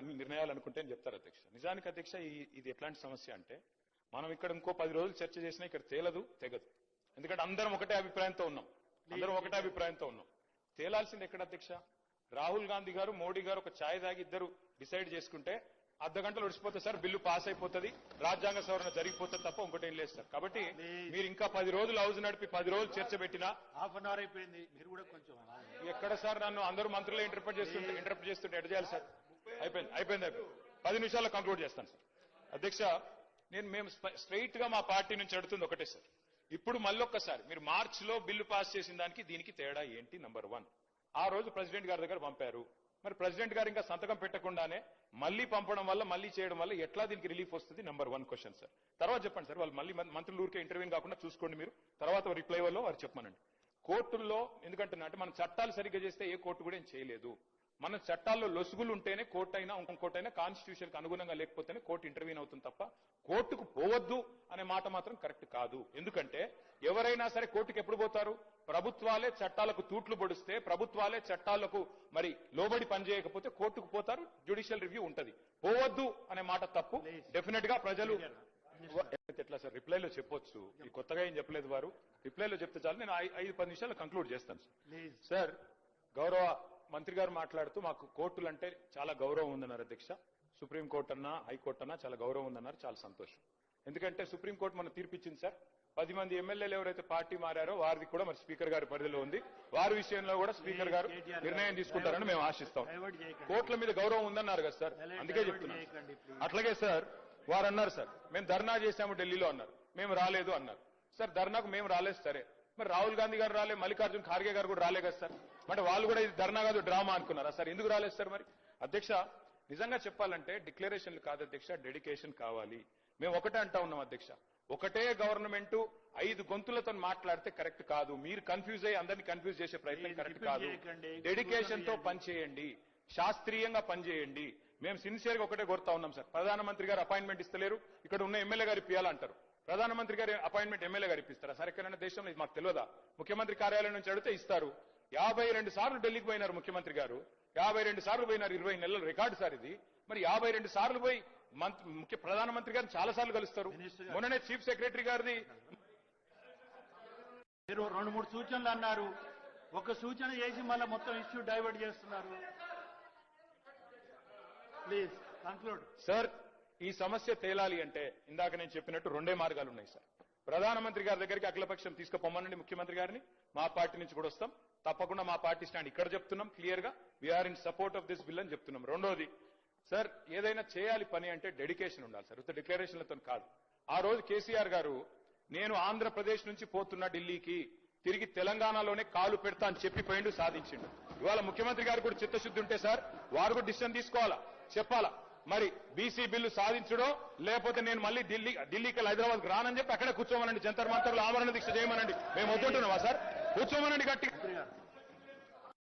అన్ని నిర్ణయాలు అనుకుంటే అని చెప్తారు అధ్యక్ష. నిజానికి అధ్యక్ష ఇది ఎట్లాంటి సమస్య అంటే మనం ఇక్కడ ఇంకో పది రోజులు చర్చ చేసినా ఇక్కడ తేలదు తెగదు. ఎందుకంటే అందరం ఒకటే అభిప్రాయంతో ఉన్నాం. అందరం ఒకటే అభిప్రాయంతో ఉన్నాం. తేలాల్సింది ఎక్కడ అధ్యక్ష? రాహుల్ గాంధీ గారు మోడీ గారు ఒక ఛాయ్ తాగి ఇద్దరు డిసైడ్ చేసుకుంటే అర్ధ గంటలు ఒడిచిపోతే సార్ బిల్లు పాస్ అయిపోతుంది రాజ్యాంగ సవరణ జరిగిపోతుంది తప్ప ఇంకోటి ఏం లేదు సార్. కాబట్టి మీరు ఇంకా పది రోజులు హౌస్ నడిపి పది రోజులు చర్చ పెట్టినా హాఫ్ అన్ అవర్ అయిపోయింది మీరు కూడా కొంచెం. ఎక్కడ సార్ నన్ను అందరూ మంత్రులే ఇంటర్ప్రిట్ చేస్తుంటే ఇంటర్ప్రిట్ చేస్తుంటే ఎడ చేయాలి సార్? అయిపోయింది అయిపోయింది అయిపోయింది. పది నిమిషాల్లో కంక్లూడ్ చేస్తాను సార్. అధ్యక్ష నేను మేము స్ట్రైట్గా మా పార్టీ నుంచి అడుగుతుంది ఒకటే సార్. ఇప్పుడు మళ్ళొక్కసారి మీరు మార్చ్లో బిల్లు పాస్ చేసిన దానికి దీనికి తేడా ఏంటి? నంబర్ వన్ ఆ రోజు ప్రెసిడెంట్ గారి దగ్గర పంపారు. మరి ప్రెసిడెంట్ గారు ఇంకా సంతకం పెట్టకుండానే మళ్ళీ పంపడం వల్ల మళ్ళీ చేయడం వల్ల ఎట్లా దీనికి రిలీఫ్ వస్తుంది? Number one question sir. తర్వాత చెప్పండి సార్. వాళ్ళు మళ్ళీ మంత్రులు ఊరికే ఇంటర్వ్యూ కాకుండా చూసుకోండి మీరు. తర్వాత రిప్లై వల్ల వారు చెప్పమనండి. కోర్టుల్లో ఎందుకంటే అంటే మనం చట్టాలు సరిగ్గా చేస్తే ఏ కోర్టు కూడా ఏం చేయలేదు. మన చట్టాల్లో లొసుగులు ఉంటేనే కోర్టు అయినా ఇంకోటి అయినా కాన్స్టిట్యూషన్కి అనుగుణంగా లేకపోతేనే కోర్టు ఇంటర్వ్యూన్ అవుతుంది తప్ప కోర్టుకు పోవద్దు అనే మాట మాత్రం కరెక్ట్ కాదు. ఎందుకంటే ఎవరైనా సరే కోర్టుకు ఎప్పుడు పోతారు? ప్రభుత్వాలే చట్టాలకు తూట్లు పొడిస్తే ప్రభుత్వాలే చట్టాలకు మరి లోబడి పనిచేయకపోతే కోర్టుకు పోతారు జ్యుడిషియల్ రివ్యూ ఉంటది. పోవద్దు అనే మాట తప్పు. డెఫినెట్గా ప్రజలు ఎట్లా సార్? రిప్లైలో చెప్పొచ్చు. ఈ కొత్తగా ఏం చెప్పలేదు వారు. రిప్లైలో చెప్తే చాలు. నేను ఐదు పది నిమిషాలు కంక్లూడ్ చేస్తాను సార్ గౌరవ మంత్రి గారు మాట్లాడుతూ మాకు కోర్టులు అంటే చాలా గౌరవం ఉందన్నారు అధ్యక్ష. సుప్రీం కోర్టు అన్నా హైకోర్టు అన్నా చాలా గౌరవం ఉందన్నారు చాలా సంతోషం. ఎందుకంటే సుప్రీం కోర్టు మన తీర్పిచ్చింది సార్. పది మంది ఎమ్మెల్యేలు ఎవరైతే పార్టీ మారారో వారిది కూడా మరి స్పీకర్ గారి పరిధిలో ఉంది. వారి విషయంలో కూడా స్పీకర్ గారు నిర్ణయం తీసుకుంటారని మేము ఆశిస్తాం. కోర్టుల మీద గౌరవం ఉందన్నారు కదా సార్. అందుకే చెప్తున్నాను అట్లాగే సార్ వారు అన్నారు సార్. మేము ధర్నా చేశాము ఢిల్లీలో అన్నారు. మేము రాలేదు అన్నారు. సార్ ధర్నాకు మేము రాలేదు సరే. మరి రాహుల్ గాంధీ గారు రాలే మల్లికార్జున్ ఖార్గే గారు కూడా రాలే కదా సార్. అంటే వాళ్ళు కూడా ఇది ధర్నా కాదు డ్రామా అనుకున్నారా సార్? ఎందుకు రాలేదు సార్ మరి? అధ్యక్ష నిజంగా చెప్పాలంటే డిక్లరేషన్లు కాదు అధ్యక్ష డెడికేషన్ కావాలి. మేము ఒకటే అంటా ఉన్నాం అధ్యక్ష. ఒకటే గవర్నమెంట్ ఐదు గొంతులతో మాట్లాడితే కరెక్ట్ కాదు. మీరు కన్ఫ్యూజ్ అయ్యి అందరినీ కన్ఫ్యూజ్ చేసే ప్రయత్నం కరెక్ట్ కాదు. డెడికేషన్తో చేయండి. పనిచేయండి శాస్త్రీయంగా పనిచేయండి మేము సిన్సియర్గా ఒకటే కోరుతా ఉన్నాం సార్. ప్రధానమంత్రి గారు అపాయింట్మెంట్ ఇస్తలేరు. ఇక్కడ ఉన్న ఎమ్మెల్యే గారు ఇప్పియాలంటారు ప్రధానమంత్రి గారి అపాయింట్మెంట్ ఎమ్మెల్యే గారు ఇప్పిస్తారా? సరే ఎక్కడైనా దేశంలో ఇది మాకు తెలియదా? ముఖ్యమంత్రి కార్యాలయం నుంచి అడిగితే ఇస్తారు. యాభై రెండు సార్లు ఢిల్లీకి పోయినారు ముఖ్యమంత్రి గారు. యాభై రెండు సార్లు పోయినారు ఇరవై నెలల రికార్డు సార్ ఇది. మరి యాభై రెండు సార్లు పోయి ముఖ్య ప్రధానమంత్రి గారిని చాలా సార్లు కలుస్తారు. మొన్ననే చీఫ్ సెక్రటరీ గారిది మీరు రెండు మూడు సూచనలు అన్నారు. ఒక సూచన చేసి మళ్ళీ మొత్తం ఇష్యూ డైవర్ట్ చేస్తున్నారు. ప్లీజ్ కంక్లూడ్ సార్ ఈ సమస్య తేలాలి అంటే ఇందాక నేను చెప్పినట్టు రెండే మార్గాలు ఉన్నాయి సార్. ప్రధానమంత్రి గారి దగ్గరికి అఖిలపక్షం తీసుకుపోమనండి ముఖ్యమంత్రి గారిని. మా పార్టీ నుంచి కూడా వస్తాం. తప్పకుండా మా పార్టీ స్టాండ్ ఇక్కడ చెప్తున్నాం క్లియర్గా. We are in support of this bill అని చెప్తున్నాం. రెండోది సార్ ఏదైనా చేయాలి పని అంటే డెడికేషన్ ఉండాలి సార్. ఉత్త డిక్లరేషన్లతో కాదు. ఆ రోజు కేసీఆర్ గారు నేను ఆంధ్రప్రదేశ్ నుంచి పోతున్నా ఢిల్లీకి తిరిగి తెలంగాణలోనే కాలు పెడతా అని చెప్పి పోయిండు సాధించిండు. ఇవాళ ముఖ్యమంత్రి గారు కూడా చిత్తశుద్ధి ఉంటే సార్ వారు కూడా డిసిషన్ తీసుకోవాలా? చెప్పాలా? మరి బీసీ బిల్లు సాధించడో లేకపోతే నేను మళ్ళీ ఢిల్లీ ఢిల్లీకి హైదరాబాద్ రానని చెప్పి అక్కడే కూర్చోమనండి జంతర్ మంతర్లు ఆమరణ దీక్ష చేయమనండి. మేము వద్దుంటున్నావా సార్? కూర్చోమనండి గట్టిగా.